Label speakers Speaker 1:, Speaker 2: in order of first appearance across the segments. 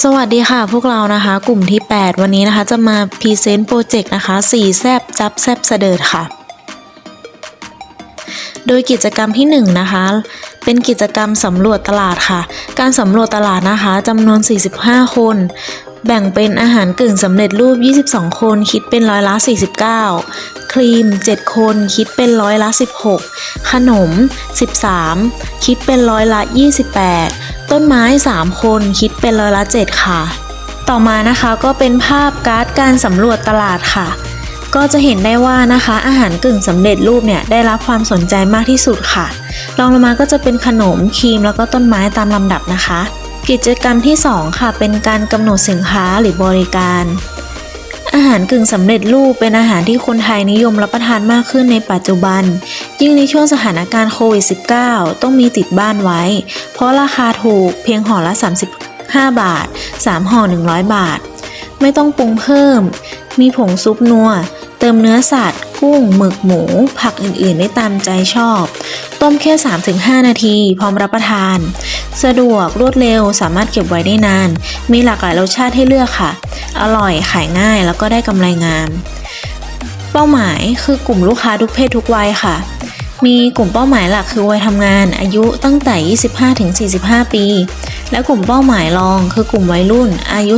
Speaker 1: สวัสดีค่ะพวกเรานะคะ กลุ่มที่ 8 วันนี้นะคะ จะมาพรีเซนต์โปรเจกต์นะคะสี่แซบจับแซบเสดิดค่ะ โดยกิจกรรมที่ 1 นะคะ เป็นกิจกรรมสำรวจตลาดค่ะ การสำรวจตลาดนะคะจำนวน 45 คน แบ่งเป็นอาหารกึ่งสำเร็จรูป 22 คนคิดเป็นร้อยละ 49 ครีม 7 คนคิดเป็นร้อยละ 16 ขนม 13 คิดเป็นร้อยละ 28 ต้นไม้ 3 คนคิดเป็นร้อยละ 7 ค่ะ ต่อมานะคะก็เป็นภาพการ์ดการสำรวจตลาดค่ะ ก็จะเห็นได้ว่านะคะอาหารกึ่งสำเร็จรูปเนี่ยได้รับความสนใจมากที่สุดค่ะรองลงมาก็จะเป็นขนมครีมแล้วก็ต้นไม้ตามลำดับนะคะ กิจกรรมที่ 2 ค่ะ เป็นการกำหนดสินค้าหรือบริการ อาหารกึ่งสำเร็จรูปเป็นอาหารที่คนไทยนิยมรับประทานมากขึ้นในปัจจุบัน ยิ่งในช่วงสถานการณ์โควิด -19 ต้องมีติดบ้านไว้ เพราะราคาถูกเพียงห่อละ 35 บาท 3ห่อ100 บาท ไม่ต้องปรุงเพิ่ม มีผงซุปนัว เติมเนื้อสัตว์ กุ้ง หมึกหมู ผักอื่นๆ ได้ตามใจชอบ ต้มแค่ 3-5 นาที พร้อมรับประทาน สะดวกรวดเร็วสามารถเก็บไว้ได้นาน มีหลากหลายรสชาติให้เลือกค่ะ อร่อยขายง่ายแล้วก็ได้กำไรงาม เป้าหมายคือกลุ่มลูกค้าทุกเพศทุกวัยค่ะมีกลุ่มเป้าหมายหลักคือวัยทำงานอายุตั้งแต่ 25-45 ปี และกลุ่มเป้าหมายรองคือกลุ่มวัยรุ่นอายุ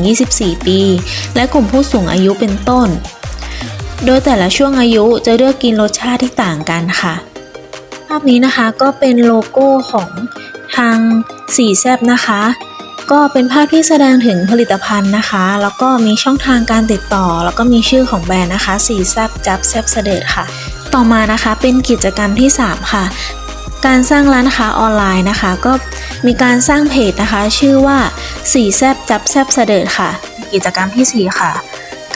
Speaker 1: 15-24 ปี และกลุ่มผู้สูงอายุเป็นต้น โดยแต่ละช่วงอายุจะเลือกกินรสชาติที่ต่างกันค่ะ ภาพนี้นะคะก็เป็นโลโก้ของทางสีแซบนะคะ ก็เป็นภาพที่แสดงถึงผลิตภัณฑ์นะคะ แล้วก็มีช่องทางการติดต่อ แล้วก็มีชื่อของแบรนด์นะคะสีแซบจับแซบเสดิร์ดค่ะ ต่อมานะคะเป็นกิจกรรมที่ 3 ค่ะ การสร้างร้านค้าออนไลน์นะคะ ก็มีการสร้างเพจนะคะ ชื่อว่าสีแซบจับแซบเสดิร์ดค่ะ กิจกรรมทีสี่4 ค่ะ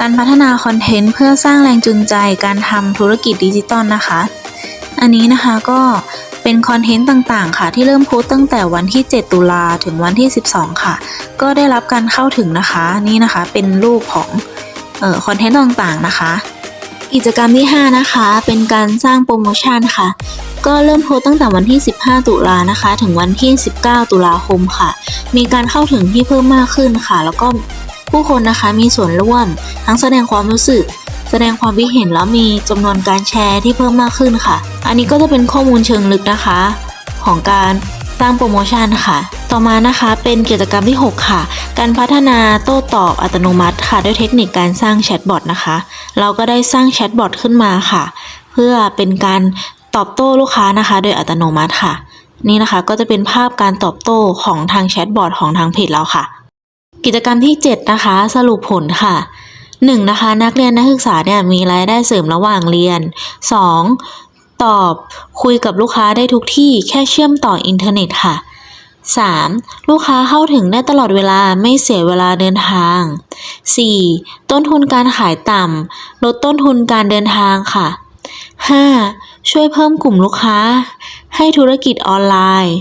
Speaker 1: การพัฒนาคอนเทนต์เพื่อสร้างแรงจูงใจการทำธุรกิจดิจิตอลนะคะ อันนี้นะคะก็เป็นคอนเทนต์ต่างๆ ค่ะที่เริ่มโพสต์ตั้งแต่วันที่ 7 ตุลาถึงวันที่ 12 ค่ะ ก็ได้รับการเข้าถึงนะคะนี่นะคะเป็นรูปของออคอนเทนต์ต่างๆนะคะ กิจกรรมที่ 5 นะคะ เป็นการสร้างโปรโมชั่นค่ะ ก็เริ่มโพสต์ตั้งแต่วันที่ 15 ตุลานะคะ ถึงวันที่ 19 ตุลาคมค่ะ มีการเข้าถึงที่เพิ่มมากขึ้นค่ะ แล้วก็ ผู้คนนะคะมีส่วนร่วม ทั้งแสดงความรู้สึก แสดงความคิดเห็นแล้วมีจำนวนการแชร์ที่เพิ่มมากขึ้นค่ะ อันนี้ก็จะเป็นข้อมูลเชิงลึกนะคะ ของการสร้างโปรโมชั่นค่ะ ต่อมานะคะเป็นกิจกรรมที่ 6 ค่ะ การพัฒนาโต้ตอบอัตโนมัติค่ะด้วยเทคนิคการสร้างแชทบอทนะคะ เราก็ได้สร้างแชทบอทขึ้นมาค่ะ เพื่อเป็นการตอบโต้ลูกค้านะคะ โดยอัตโนมัติค่ะ นี่นะคะก็จะเป็นภาพการตอบโต้ของทางแชทบอทของทางเพจเราค่ะ กิจกรรมที่ 7 นะคะ สรุปผลค่ะ 1. นะคะนักเรียนนักศึกษาเนี่ยมีรายได้เสริมระหว่างเรียน 2. ตอบคุยกับลูกค้าได้ทุกที่แค่เชื่อมต่ออินเทอร์เน็ตค่ะ 3. ลูกค้าเข้าถึงได้ตลอดเวลาไม่เสียเวลาเดินทาง 4. ต้นทุนการขายต่ำลดต้นทุนการเดินทางค่ะ 5. ช่วยเพิ่มกลุ่มลูกค้า ให้ธุรกิจออนไลน์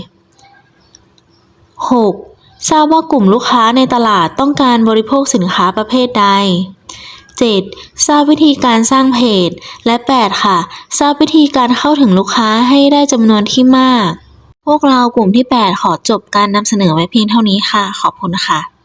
Speaker 1: 6. ทราบว่ากลุ่มลูกค้าในตลาดต้องการบริโภคสินค้าประเภทใด 7. ทราบวิธีการสร้างเพจ และ 8 ค่ะ ทราบวิธีการเข้าถึงลูกค้าให้ได้จำนวนที่มาก พวกเรากลุ่มที่ 8 ขอจบการนำเสนอไว้เพียงเท่านี้ค่ะ ขอบคุณค่ะ